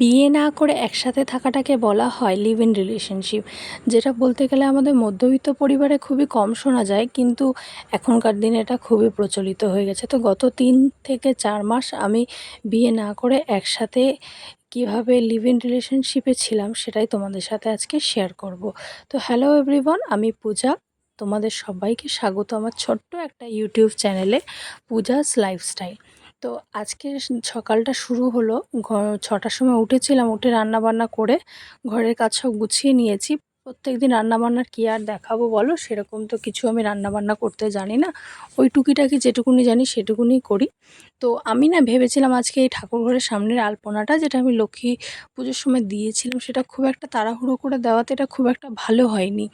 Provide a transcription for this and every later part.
বিয়ে না করে একসাথে থাকাটাকে বলা হয় লিভ ইন রিলেশনশিপ যেটা বলতে গেলে আমাদের মধ্যবিত্ত পরিবারে খুবই কম শোনা যায়, কিন্তু এখনকার দিনে এটা খুবই প্রচলিত হয়ে গেছে। তো গত তিন থেকে চার মাস আমি বিয়ে না করে একসাথে কীভাবে লিভ ইন রিলেশনশিপে ছিলাম সেটাই তোমাদের সাথে আজকে শেয়ার করব। তো হ্যালো এভরিওয়ান আমি পূজা। তোমাদের সবাইকে স্বাগত আমার ছোট্ট একটা ইউটিউব চ্যানেলে পূজাস লাইফস্টাইল তো আজকে সকালটা শুরু হলো। ছটার সময় উঠেছিলাম, উঠে রান্না বান্না করে ঘরের কাজ সব গুছিয়ে নিয়েছি। প্রত্যেক দিন রান্নাবান্নার কী আর দেখাবো বলো? সেরকম তো কিছু আমি রান্নাবান্না করতে জানি না। ওই টুকিটাকি যেটুকুনি জানি সেটুকুনি করি। তো আমি না ভেবেছিলাম আজকে এই ঠাকুর ঘরের সামনের আলপনাটা, যেটা আমি লক্ষ্মী পুজোর সময় দিয়েছিলাম, সেটা খুব একটা তাড়াহুড়ো করে দেওয়াতে এটা খুব একটা ভালো হয়নি।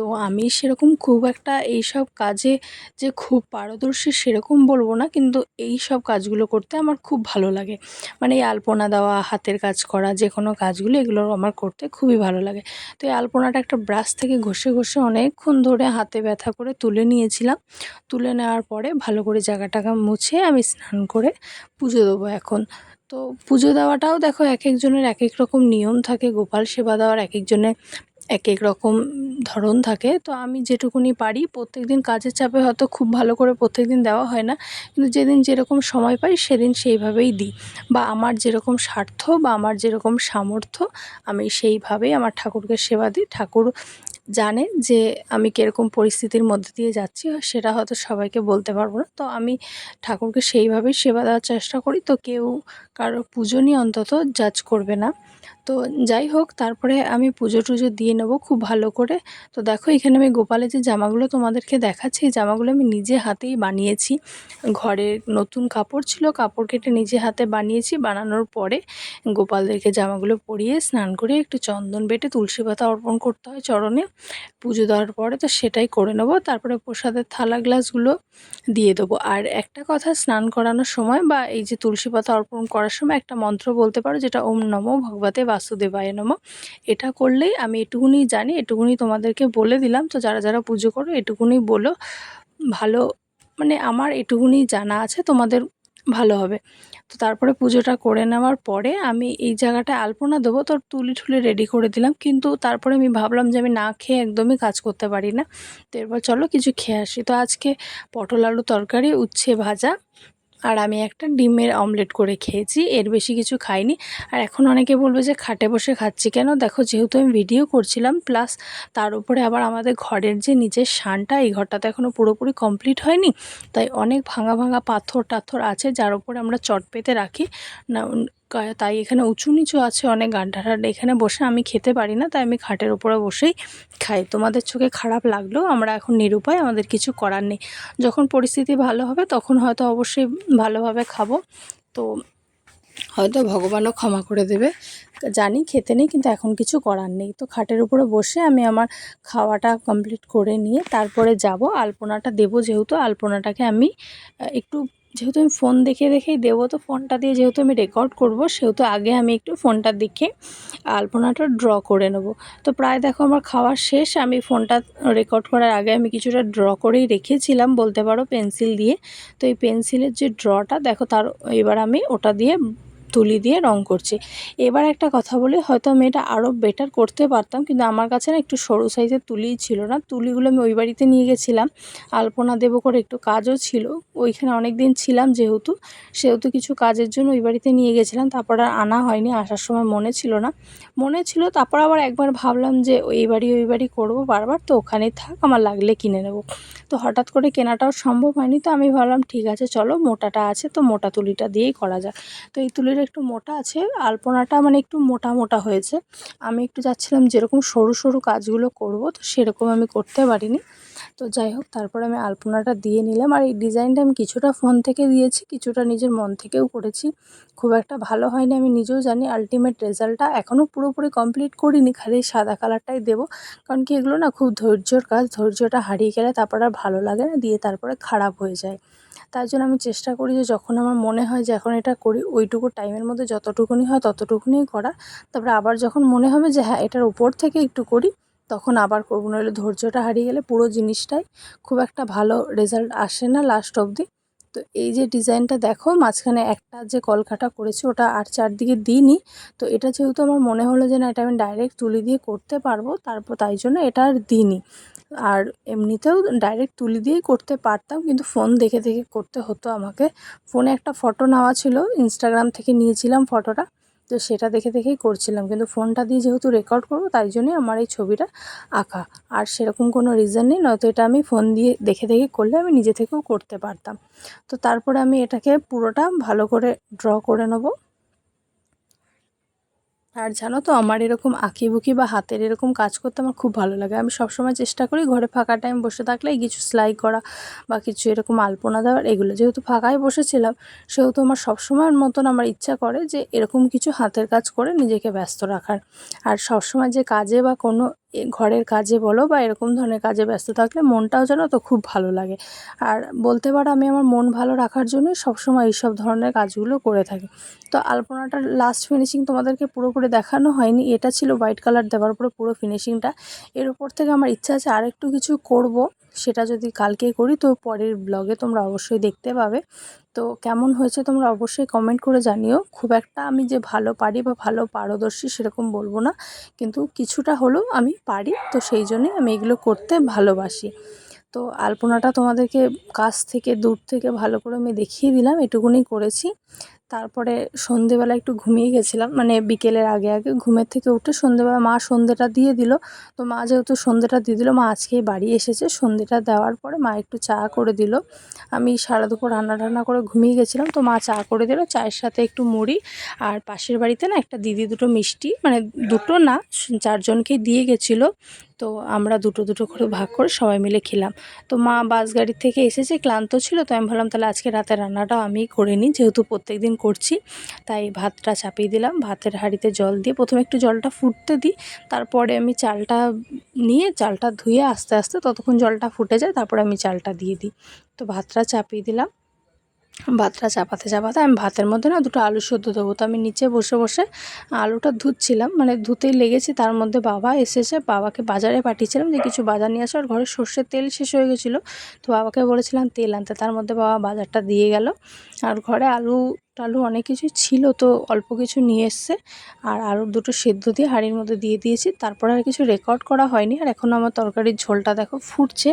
তো আমি সেরকম খুব একটা এইসব কাজে যে খুব পারদর্শী সেরকম বলব না, কিন্তু এই সব কাজগুলো করতে আমার খুব ভালো লাগে। মানে এই আলপনা দেওয়া, হাতের কাজ করা যে কোনো কাজগুলো, এগুলো আমার করতে খুবই ভালো লাগে। তো এই আলপনাটা একটা ব্রাশ থেকে ঘষে ঘষে অনেকক্ষণ ধরে হাতে ব্যথা করে তুলে নিয়েছিলাম। তুলে নেওয়ার পরে ভালো করে জায়গাটাকে মুছে আমি স্নান করে পুজো দেবো এখন। তো পুজো দেওয়াটাও দেখো, এক একজনের এক এক রকম নিয়ম থাকে। গোপাল সেবা দেওয়ার এক একজনের এক এক রকম ধরন থাকে, তো আমি যেটুকুনি পারি প্রত্যেক দিন কাজের চাপে হয়তো খুব ভালো করে প্রত্যেক দিন দেওয়া হয় না। কিন্তু যেদিন যেরকম সময় পাই সেদিন সেইভাবেই দিই। বা আমার যেরকম স্বার্থ বা আমার যেরকম সামর্থ্য, আমি সেইভাবেই আমার ঠাকুরকে সেবা দিই। ঠাকুর জানে যে আমি কীরকম পরিস্থিতির মধ্যে দিয়ে যাচ্ছি সেটা হয়তো সবাইকে বলতে পারব না। তো আমি ঠাকুরকে সেইভাবেই সেবা দেওয়ার চেষ্টা করি। তো কেউ কারও পুজো নিয়ে অন্তত জাজ করবে না। তো যাই হোক, তারপরে আমি পুজো টুজো দিয়ে নেব খুব ভালো করে। তো দেখো, এখানে আমি গোপালের যে জামাগুলো তোমাদেরকে দেখাচ্ছি, এই জামাগুলো আমি নিজে হাতেই বানিয়েছি। ঘরের নতুন কাপড় ছিল, কাপড় কেটে নিজে হাতে বানিয়েছি। বানানোর পরে গোপালদেরকে জামাগুলো পরিয়ে স্নান করে একটু চন্দন বেটে তুলসী পাতা অর্পণ করতে হয় চরণে। পুজো দেওয়ার পরে তো সেটাই করে নেব। তারপরে প্রসাদের থালা গ্লাসগুলো দিয়ে দেবো। আর একটা কথা, স্নান করানোর সময় বা এই যে তুলসী পাতা অর্পণ করার সময় একটা মন্ত্র বলতে পারো, যেটা ওম নমো ভগবতে বাসুদেবায় নমো। এটা করলেই আমি এটুকুনি জানি, এটুকুনি তোমাদেরকে বলে দিলাম। তো যারা যারা পুজো করো, এটুকুনি বলো। ভালো মানে আমার এটুকুনি জানা আছে, তোমাদের ভালো হবে। তো তারপরে পুজোটা করে নেওয়ার পরে আমি এই জায়গাটায় আলপনা দেবো। তো তুলি ঠুলি রেডি করে দিলাম। কিন্তু তারপরে আমি ভাবলাম যে আমি না খেয়ে একদমই কাজ করতে পারি না। তো এরপর চলো কিছু খেয়ে আসি। তো আজকে পটল আলু তরকারি, উচ্ছে ভাজা। আর আমি একটা ডিমের অমলেট করে খেয়েছি, এর বেশি কিছু খাইনি। আর এখন অনেকে বলবে যে, খাটে বসে খাচ্ছি কেন? দেখো, যেহেতু আমি ভিডিও করছিলাম, প্লাস তার উপরে আবার আমাদের ঘরের যে নিজের শানটা, এই ঘরটা তো এখনও পুরোপুরি কমপ্লিট হয়নি। তাই অনেক ভাঙা ভাঙা পাথর টাথর আছে, যার উপরে আমরা চট পেতে রাখি। না তাই এখানে উঁচু নিচু আছে অনেক টাড্ডা এখানে বসে আমি খেতে পারি না, তাই আমি খাটের উপরে বসেই খাই। তোমাদের চোখে খারাপ লাগলেও আমরা এখন নিরুপায়, আমাদের কিছু করার নেই। যখন পরিস্থিতি ভালো হবে তখন হয়তো অবশ্যই ভালোভাবে খাব। তো হয়তো ভগবানও ক্ষমা করে দেবে। জানি খেতে নেই, কিন্তু এখন কিছু করার নেই। তো খাটের উপরে বসে আমি আমার খাওয়াটা কমপ্লিট করে নিয়ে তারপরে যাব। আলপনাটা দেবো যেহেতু, আলপনাটাকে আমি একটু যেহেতু আমি ফোন দেখে দেখেই দেবো, তো ফোনটা দিয়ে যেহেতু আমি রেকর্ড করব, সেহেতু আগে আমি একটু ফোনটার দেখে আলপনাটা ড্র করে নেব। তো প্রায় দেখো আমার খাওয়া শেষ, আমি ফোনটা রেকর্ড করার আগে আমি কিছুটা ড্র করেই রেখেছিলাম, বলতে পারো পেন্সিল দিয়ে। তো এই পেন্সিলের যে ড্রটা দেখো তার এবার আমি ওটা দিয়ে তুলি দিয়ে রং করছি। এবার একটা কথা বলি, হয়তো আমি এটা আরও বেটার করতে পারতাম, কিন্তু আমার কাছে না একটু সরু সাইজের তুলিই ছিল না। তুলিগুলো আমি ওই বাড়িতে নিয়ে গেছিলাম, আলপনা দেবো করে একটু কাজও ছিল, ওইখানে অনেক দিন ছিলাম যেহেতু, সেহেতু কিছু কাজের জন্য ওই বাড়িতে নিয়ে গেছিলাম, তারপর আর আনা হয়নি, আসার সময় মনে ছিল না। মনে ছিল, তারপর আবার একবার ভাবলাম যে এই বাড়ি ওই বাড়ি করব বারবার, তো ওখানেই থাক, আমার লাগলে কিনে নেব। তো হঠাৎ করে কেনাটাও সম্ভব হয়নি, তো আমি ভাবলাম, ঠিক আছে, চলো, মোটাটা আছে, তো মোটা তুলিটা দিয়েই করা যাক। তো এই তুলিটা একটু মোটা আছে, আলপনাটা মানে একটু মোটা মোটা হয়েছে। আমি একটু যাচ্ছিলাম যেরকম সরু সরু কাজগুলো করব, তো সেরকম আমি করতে পারিনি। তো যাই হোক, তারপর আমি আলপনাটা দিয়ে নিলাম। আর এই ডিজাইনটা আমি কিছুটা ফোন থেকে দিয়েছি, কিছুটা নিজের মন থেকেও করেছি। খুব একটা ভালো হয়নি, আমি নিজেও জানি। আলটিমেট রেজাল্টটা এখনও পুরোপুরি কমপ্লিট করিনি, খালি সাদা কালারটাই দেবো। কারণ কি, এগুলো না খুব ধৈর্যর কাজ, ধৈর্যটা হারিয়ে গেলে তারপর আর ভালো লাগে না, দিয়ে তারপরে খারাপ হয়ে যায়। তার জন্য আমি চেষ্টা করি যে যখন আমার মনে হয় যে এখন এটা করি, ওইটুকু টাইমের মধ্যে যতটুকুনি হয় ততটুকুনি করা। তারপরে আবার যখন মনে হবে যে হ্যাঁ এটার উপর থেকে একটু করি, তখন আবার করব। নইলে ধৈর্যটা হারিয়ে গেলে পুরো জিনিসটাই খুব একটা ভালো রেজাল্ট আসে না লাস্ট অবধি। তো এই যে ডিজাইনটা দেখো, মাঝখানে একটা যে কলকাটা করেছি, ওটা আর চারদিকে দিইনি। তো এটা যেহেতু আমার মনে হলো যে না, এটা আমি ডাইরেক্ট তুলি দিয়ে করতে পারব, তারপর তাই জন্য এটা আর দিইনি। আর এমনিতেও ডাইরেক্ট তুলি দিয়েই করতে পারতাম, কিন্তু ফোন দেখে দেখে করতে হতো আমাকে। ফোনে একটা ফটো নেওয়া ছিল ইনস্টাগ্রাম থেকে নিয়েছিলাম ফটোটা তো সেটা দেখে দেখেই করছিলাম। কিন্তু ফোনটা দিয়ে যেহেতু রেকর্ড করব, তাই জন্যই আমার এই ছবিটা আঁকা। আর সেরকম কোনো রিজন নেই, নয়তো এটা আমি ফোন দিয়ে দেখে দেখে করলে আমি নিজে থেকেও করতে পারতাম। তো তারপরে আমি এটাকে পুরোটা ভালো করে ড্র করে নেব। আর জানো তো, আমার এরকম আঁকিবুকি বা হাতের এরকম কাজ করতে আমার খুব ভালো লাগে। আমি সবসময় চেষ্টা করি ঘরে ফাঁকা টাইম বসে থাকলে কিছু সেলাই করা বা কিছু এরকম আলপনা দেওয়ার। এগুলো যেহেতু ফাঁকায় বসেছিলাম, সেহেতু আমার সবসময়ের মতন আমার ইচ্ছা করে যে এরকম কিছু হাতের কাজ করে নিজেকে ব্যস্ত রাখার। আর সবসময় যে কাজে বা কোনো ঘরের কাজে বলো বা এরকম ধরনের কাজে ব্যস্ত থাকলে মনটাও যেন তো খুব ভালো লাগে। আর বলতে পারো আমি আমার মন ভালো রাখার জন্যই সবসময় এইসব ধরনের কাজগুলো করে থাকি। তো আলপনাটার লাস্ট ফিনিশিং তোমাদেরকে পুরোপুরি দেখানো হয়নি। এটা ছিল হোয়াইট কালার দেওয়ার পরে পুরো ফিনিশিংটা এর উপর থেকে আমার ইচ্ছা আছে আরেকটু কিছু করব। সেটা যদি কালকে করি, তো পরের ব্লগে তোমরা অবশ্যই দেখতে পাবে। তো কেমন হয়েছে তোমরা অবশ্যই কমেন্ট করে জানিও। খুব একটা আমি যে ভালো পারি বা ভালো পারদর্শী সেরকম বলব না, কিন্তু কিছুটা হলেও আমি পারি। তো সেই জন্যই আমি এগুলো করতে ভালোবাসি। তো আলপনাটা তোমাদেরকে কাছ থেকে, দূর থেকে ভালো করে আমি দেখিয়ে দিলাম, এটুকুনি করেছি। তারপরে সন্ধেবেলা একটু ঘুমিয়ে গেছিলাম। মানে বিকেলের আগে আগে ঘুমের থেকে উঠে সন্ধেবেলা মা সন্ধেটা দিয়ে দিল। তো মা যেহেতু সন্ধেটা দিয়ে দিল, মা আজকেই বাড়ি এসেছে। সন্ধেটা দেওয়ার পরে মা একটু চা করে দিল। আমি সারা দুপুর রান্না টান্না করে ঘুমিয়ে গেছিলাম। তো মা চা করে দিল, চায়ের সাথে একটু মুড়ি। আর পাশের বাড়িতে না একটা দিদি দুটো মিষ্টি মানে দুটো না, চারজনকেই দিয়ে গেছিল। তো আমরা দুটো দুটো করে ভাগ করে সবাই মিলে খেলাম। তো মা বাস গাড়ি থেকে এসেছে, ক্লান্ত ছিল, তো আমি ভাবলাম তাহলে আজকে রাতে রান্নাটাও আমি করে নিই, যেহেতু প্রত্যেক দিন করছি। তাই ভাতটা চাপিয়ে দিলাম, ভাতের হাঁড়িতে জল দিয়ে প্রথমে একটু জলটা ফুটতে দিই, তারপরে আমি চালটা নিয়ে চালটা ধুয়ে আস্তে আস্তে ততক্ষণ জলটা ফুটে যায়, তারপরে আমি চালটা দিয়ে দিই। তো ভাতটা চাপিয়ে দিলাম ভাতটা চাপাতে চাপাতে আমি ভাতের মধ্যে না দুটো আলু সেদ্ধ দেবো। তো আমি নিচে বসে বসে আলুটা ধুচ্ছিলাম। মানে ধুতেই লেগেছি, তার মধ্যে বাবা এসেছে, বাবাকে বাজারে পাঠিয়েছিলাম যে কিছু বাজার নিয়ে আসো। আর ঘরে সর্ষের তেল শেষ হয়ে গেছিল, তো বাবাকে বলেছিলাম তেল আনতে। তার মধ্যে বাবা বাজারটা দিয়ে গেল। আর ঘরে আলু টালু অনেক কিছু ছিল, তো অল্প কিছু নিয়ে এসছে। আর আলুর দুটো সেদ্ধ দিয়ে হাঁড়ির মধ্যে দিয়ে দিয়েছি। তারপরে আর কিছু রেকর্ড করা হয়নি। আর এখন আমার তরকারির ঝোলটা দেখো, ফুটছে।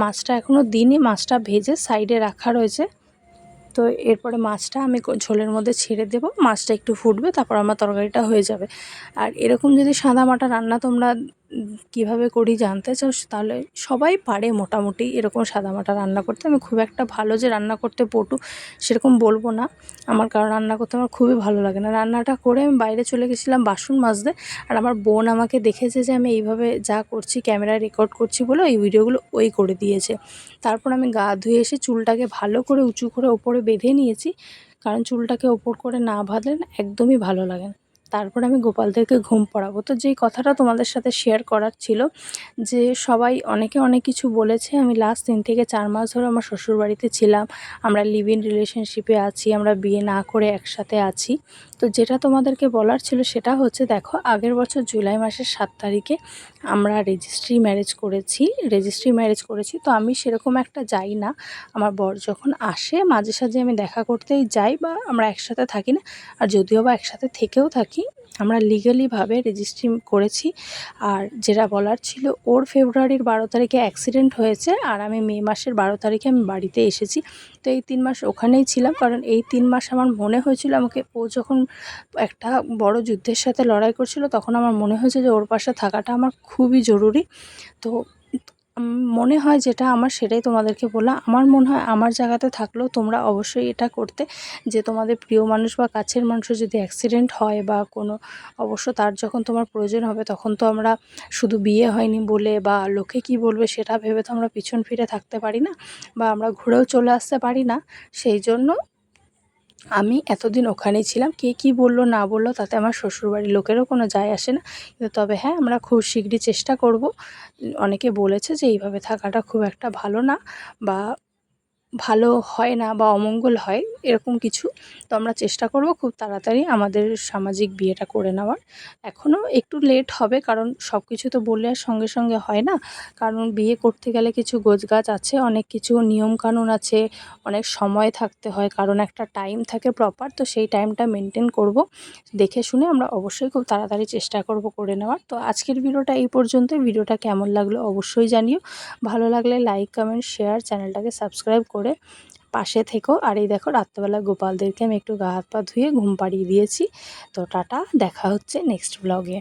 মাছটা এখনও দিনই মাছটা ভেজে সাইডে রাখা রয়েছে। তো এরপরে মাছটা আমি ঝোলের মধ্যে ছেড়ে দেবো। মাছটা একটু ফুটবে, তারপর আমার তরকারিটা হয়ে যাবে। আর এরকম যদি সাদা মাটা রান্না তোমরা কীভাবে করি জানতে চাও তাহলে সবাই পারে মোটামুটি এরকম সাদামাটা রান্না করতে। আমি খুব একটা ভালো যে রান্না করতে পটু সেরকম বলব না। আমার কারণ রান্না করতে আমার খুবই ভালো লাগে না। রান্নাটা করে আমি বাইরে চলে গেছিলাম বাসন মাজতে আর আমার বোন আমাকে দেখেছে যে আমি এইভাবে যা করছি, ক্যামেরায় রেকর্ড করছি বলে এই ভিডিওগুলো ওই করে দিয়েছে। তারপর আমি গা ধুয়ে এসে চুলটাকে ভালো করে উঁচু করে ওপরে বেঁধে নিয়েছি। কারণ চুলটাকে ওপর করে না বাঁধলে একদমই ভালো লাগে না। তারপর আমি গোপালদেরকে ঘুম পড়াবো। তো যেই কথাটা তোমাদের সাথে শেয়ার করার ছিল, যে সবাই অনেকে অনেক কিছু বলেছে, আমি লাস্ট তিন থেকে চার মাস ধরে আমার শ্বশুরবাড়িতে ছিলাম, আমরা লিভ ইন রিলেশনশিপে আছি, আমরা বিয়ে না করে একসাথে আছি। তো যেটা তোমাদেরকে বলার ছিল সেটা হচ্ছে, দেখো আগের বছর জুলাই মাসের সাত তারিখে আমরা রেজিস্ট্রি ম্যারেজ করেছি রেজিস্ট্রি ম্যারেজ করেছি, তো আমি সেরকম একটা যাই না। আমার বর যখন আসে, মাঝে সাঝে আমি দেখা করতেই যাই বা আমরা একসাথে থাকি না। আর যদিও বা একসাথে থেকেও থাকি আমরা লিগালিভাবে রেজিস্ট্রি করেছি। আর যেটা বলার ছিল, ওর ফেব্রুয়ারির বারো তারিখে অ্যাক্সিডেন্ট হয়েছে আর আমি মে মাসের বারো তারিখে আমি বাড়িতে এসেছি। তো এই তিন মাস ওখানেই ছিলাম কারণ এই তিন মাস আমার মনে হয়েছিল আমাকে, ও যখন একটা বড় যুদ্ধের সাথে লড়াই করছিল তখন আমার মনে হয়েছে যে ওর পাশে থাকাটা আমার খুবই জরুরি। তো মনে হয় যেটা আমার সেটাই তোমাদেরকে বললাম। আমার মনে হয় আমার জায়গাতে থাকলেও তোমরা অবশ্যই এটা করতে, যে তোমাদের প্রিয় মানুষ বা কাছের মানুষের যদি অ্যাক্সিডেন্ট হয় বা কোনো, অবশ্য তার যখন তোমার প্রয়োজন হবে তখন তো আমরা শুধু বিয়ে হয়নি বলে বা লোকে কি বলবে সেটা ভেবে তো আমরা পিছন ফিরে থাকতে পারি না বা আমরা ঘুরেও চলে আসতে পারি না। সেই জন্য আমি এতদিন ওখানেই ছিলাম। কে কি বলল, না বলল, তাতে আমার শ্বশুরবাড়ির লোকেরও কোনো যায় আসে না। কিন্তু তবে হ্যাঁ আমরা খুব শীঘ্রই চেষ্টা করব। অনেকে বলেছে যে, এইভাবে থাকাটা খুব একটা ভালো না বা ভালো হয় না বা অমঙ্গল হয়, এরকম কিছু তো আমরা চেষ্টা করব খুব তাড়াতাড়ি আমাদের সামাজিক বিয়েটা করে নেওয়ার। এখনও একটু লেট হবে কারণ সব কিছু তো বললে আর সঙ্গে সঙ্গে হয় না। কারণ বিয়ে করতে গেলে কিছু গোছগাছ আছে, অনেক কিছু নিয়মকানুন আছে, অনেক সময় থাকতে হয়, কারণ একটা টাইম থাকে প্রপার তো সেই টাইমটা মেনটেন করব। দেখে শুনে আমরা অবশ্যই খুব তাড়াতাড়ি চেষ্টা করব করে নেওয়ার। তো আজকের ভিডিওটা এই পর্যন্তই। ভিডিওটা কেমন লাগল অবশ্যই জানিও। ভালো লাগলে লাইক কমেন্ট শেয়ার চ্যানেলটাকে সাবস্ক্রাইব করে পাশে থেকো। আর এই দেখো, রাত্রেবেলা গোপালদেরকে আমি একটু গা হাত পা ধুয়ে ঘুম পাড়িয়ে দিয়েছি। তো টাটা, দেখা হচ্ছে নেক্সট ব্লগে